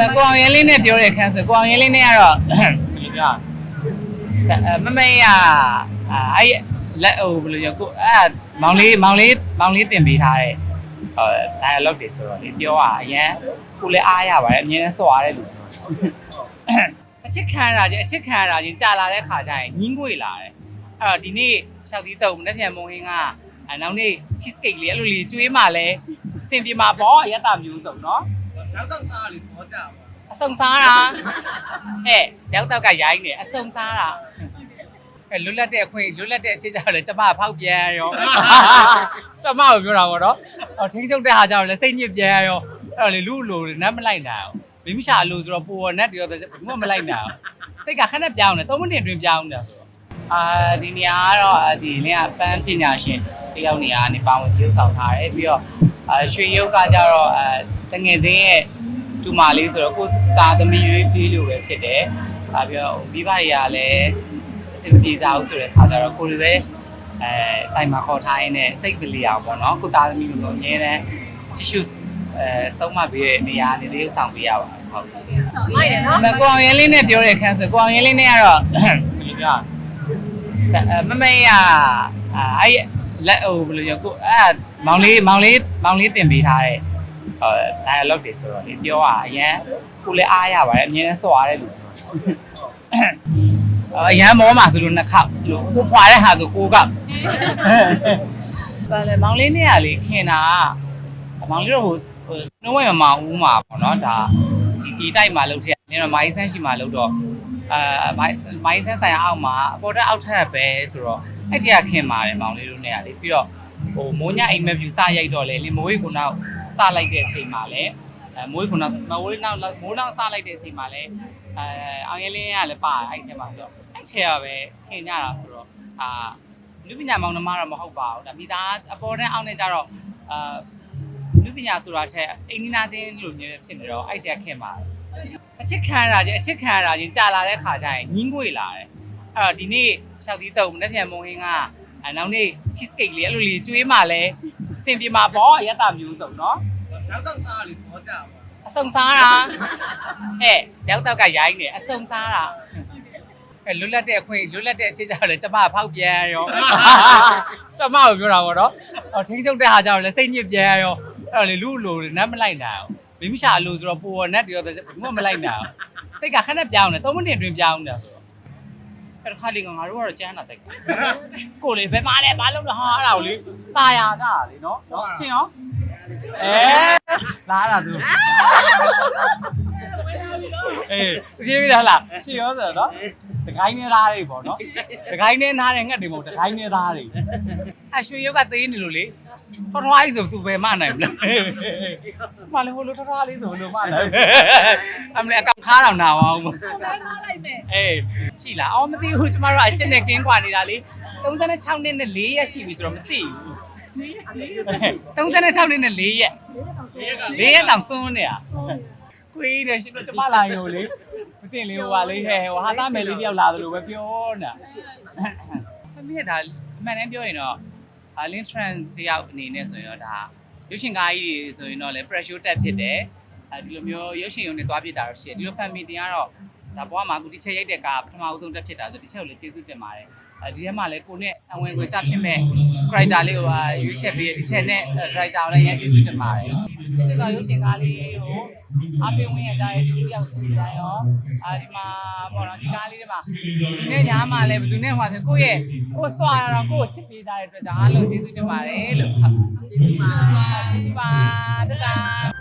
မကိုအောင်ရဲလေးနဲ့ပြောတဲ့ခန်းဆိုကိုအောင်ရဲလေးနဲ့ကတော့ဘယ်လိုပြောမမေးရအဲ့လက်ဟိုဘယ်လိုပြောကိုအဲ့မောင်လေးမောင်လေးမောင်လေးတင်ပေးထားတဲ့ဟို dialogue တွေဆိုတော့လေပြောอ่ะအရန်ကိုလည်းအားရပါတယ်အမြင်နဲ့စော်ရတဲ့လူအချစ်ခံရတာချင်းအချစ်ခံရတာချင်းကြာလာတဲ့ခါကျရင်ညင်းငွေလာတယ်အဲ့တော့ဒီနေ့ရှောက်သီးတုံမနေ့ပြန်မုံဟင်းကအနောက်နေ့ cheese cake လေးအဲ့လိုလေးကျွေးမှလဲအဆင်ပြေမှာပေါ့အရက်တာမျိုးစုံเนาะ နောက်တော့စားလေသဘောကျပါအစုံစားတာဟဲ့ရောက်တော့ကရိုင်းနေအစုံစားတာအဲလွတ်လပ်တဲ့အခွင့်လွတ်လပ်တဲ့အချစ်ကြောင့်လည်းကျမကဖောက်ပြန်ရောကျမကိုပြောတာပေါ့နော်အော်ထင်းချုပ်တဲ့ဟာကြောင့်လည်းစိတ်ညစ်ပြန်ရောအဲ့တော့လေလူလိုနတ်မလိုက်နိုင်အောင်မိမိရှာအလိုဆိုတော့ပူော်နတ်တရောဘူးမှမလိုက်နိုင်အောင်စိတ်ကခဏပြောင်းတယ်၃မိနစ်အတွင်းပြောင်းတယ်ဆိုတော့အာဒီနေရာကတော့ဒီလင်းကပန်းပညာရှင် တယောက်နေရာကနေပါဝင်ပြုဆောင်ထားတယ်ပြီးတော့အာရွှေရုပ်ကကြတော့အဲတငယ်ချင်းရဲ့တူမာလေးဆိုတော့ကိုသားသမီးလေးလေးလိုပဲဖြစ်တယ်။ဒါပြီးတော့မိဘတွေကလည်းအဆင်မပြေကြဘူးဆိုတဲ့ခါကျတော့ကိုယ်လည်းအဲစိုက်မှာခေါ်ထားရင်းနဲ့စိတ်ကလေးအောင်ပေါ့နော်ကိုသားသမီးလိုမျိုးအများနဲ့ချစ်ရှုအဲဆုံးမပေးတဲ့နေရာနေလေးဆောင်ပေးရပါတယ်ဟုတ်ကဲ့မိုက်တယ်နော်မကိုအောင်ရဲလေးနဲ့ပြောတဲ့ခန်းဆိုကိုအောင်ရဲလေးနဲ့ကတော့ဘယ်လိုပြောမမေးရအဲ့ လက်ဟိုဘယ်လိုပြောကိုအဲ့မောင်လေးမောင်လေးမောင်လေးတင်ပေးထားတဲ့ဟို dialogue တွေဆိုတော့လေပြောอ่ะအရန်ကိုလည်းအားရပါတယ်အမြင်နဲ့စော်ရတဲ့လူအရန်မောမှာဆိုလို့နှစ်ခေါက်လို့ကိုဖွာတဲ့ဟာဆိုကိုကဘာလဲမောင်လေးနဲ့ကလေခင်တာမောင်လေးတော့ဟိုနှုံးဝဲမမဦးမှာပေါ့နော်ဒါဒီဒီတိုက်မှာလှုပ်ထက်နင်တော့မိုင်းဆန်းရှိမှာလှုပ်တော့အာမိုင်းဆန်းဆိုင်ရာအောက်မှာအပေါ်တက်အောက်ထက်ပဲဆိုတော့ အဲ့ဒီကခင်ပါတယ်မောင်လေးတို့နဲ့ကလေပြီးတော့ဟိုမိုးညအိမ်မက်ဖြူစရိုက်တော့လေလင်မိုးကြီးကနောက်စလိုက်တဲ့အချိန်မှာလေအဲမိုးကြီးကနောက်မိုးကြီးနောက်မိုးနောက်စလိုက်တဲ့အချိန်မှာလေအဲအောင်ရဲလင်းကလည်းပါအဲ့ထဲမှာဆိုတော့အဲ့ထဲကပဲခင်ကြတာဆိုတော့အာလူပညာမောင်နှမတော့မဟုတ်ပါဘူးဒါမိသားအပေါ်တက်အောက်နဲ့ကြတော့အာလူပညာဆိုတာထက်အိမ်နီးနားချင်းလိုမျိုးဖြစ်နေတော့အဲ့ထဲခင်ပါတယ်အချစ်ခံရတာချင်းအချစ်ခံရတာချင်းကြာလာတဲ့ခါကျရင်ညင်းငွေလာတယ် အဲ့တော့ဒီနေ့ရှောက်သီးတုံမနေ့ပြန်မုံဟင်းကနောက်နေ့ cheese cake လေးအဲ့လိုလေးကျွေးမှလည်းစင်ပြမှာပေါ့ရတမျိုးစုံနော်နောက်တော့စားလေတော့ကြပါအဆုံစားတာဟဲ့ရောက်တော့ကရိုင်းနေအဆုံစားတာအဲလွတ်လပ်တဲ့အခွင့်လွတ်လပ်တဲ့အခြေကြောင့်လည်းကျမဖောက်ပြန်ရောကျမကိုပြောတာပေါ့နော်အော်ထင်းချုပ်တဲ့ဟာကြောင့်လည်းစိတ်ညစ်ပြန်ရောအဲ့တော့လေလူလိုနတ်မလိုက်နိုင်အောင်မိမိရှာအလိုဆိုတော့ပိုရနတ်တရောဘာမှမလိုက်နိုင်အောင်စိတ်ကခဏပြောင်းနေ3မိနစ်အတွင်းပြောင်းနေတာဆို အဲ့တော့ခါလေးကငါတို့ကတော့ကျန်းတာစိတ်ကိုလေဘယ်မှာလဲဘာလို့လဲဟာအဲ့ဒါကိုလေตาယာကြတာလေနော်ချင်းရောအဲလာတာသူအေးပြေးပြီလားရှေ့ရောဆိုတော့တခိုင်းနေသားတွေပေါ့နော်တခိုင်းနေသားတွေငှက်တွေမဟုတ်တခိုင်းနေသားတွေအရွှေရုပ်ကသေးနေလို့လေ ထွားထွားလေးဆိုသူပဲမနိုင်ဘူးလားမလည်းဟိုလိုထွားထွားလေးဆိုဘယ်လိုမနိုင်အမလေးအကောင့်ခါတော့နာအောင်မဘယ်ထားလိုက်မယ်အေးရှိလားအော်မသိဘူးကျမတို့အချစ်နဲ့ကင်းကွာနေတာလေ36နှစ်နဲ့4ရက်ရှိပြီဆိုတော့မသိဘူး36နှစ်နဲ့4ရက်4ရက်တောင်စွန်းနေတာခွေးနေရှင်တို့ကျမလာရုံလေမသိလေဟိုပါလေဟဲ့ဟိုဟာသားမယ်လေးတယောက်လာတယ်လို့ပဲပြောနေတာသမီးကဒါအမှန်တမ်းပြောရင်တော့ အလင်းထရန်တယောက်အနေနဲ့ဆိုရင်တော့ဒါရုပ်ရှင်ကားကြီးတွေဆိုရင်တော့လေ pressure တက်ဖြစ်တယ်အဲဒီလိုမျိုးရုပ်ရှင်ရုံနဲ့သွားဖြစ်တာတော့ရှိတယ်ဒီလို family တင်ကတော့ဒါဘွားမှာအခုဒီချက်ရိုက်တဲ့ကားပထမအဆုံးတက်ဖြစ်တာဆိုဒီချက်ကိုလည်းကျေးဇူးတင်ပါတယ်အဲ ဒီထဲမှာလည်းကိုနဲ့အဝင်ကိုကြဖြစ်မဲ့ character လေးကိုရွေးချက်ပေးဒီချက်နဲ့ character ကိုလည်းရမ်းကျေးဇူးတင်ပါတယ်စစ်တဲ့တော့ရုပ်ရှင်ကားလေးကိုအပေးဝင်ရကြတဲ့လူယောက်စီတိုင်းရောအာဒီမှာပေါ့နော်ဒီကားလေးတွေမှာဒီနေ့ညာမှာလည်းဘယ်သူနဲ့ဟိုဖြစ်ကိုယ့်ရဲ့ကိုယ်စွာတော့ကိုယ့်ကိုချစ်ပေးကြတဲ့အတွက်ကြောင့်အားလုံးကျေးဇူးတင်ပါတယ်လို့ဟုတ်ကျေးဇူးပါကျေးဇူးပါတ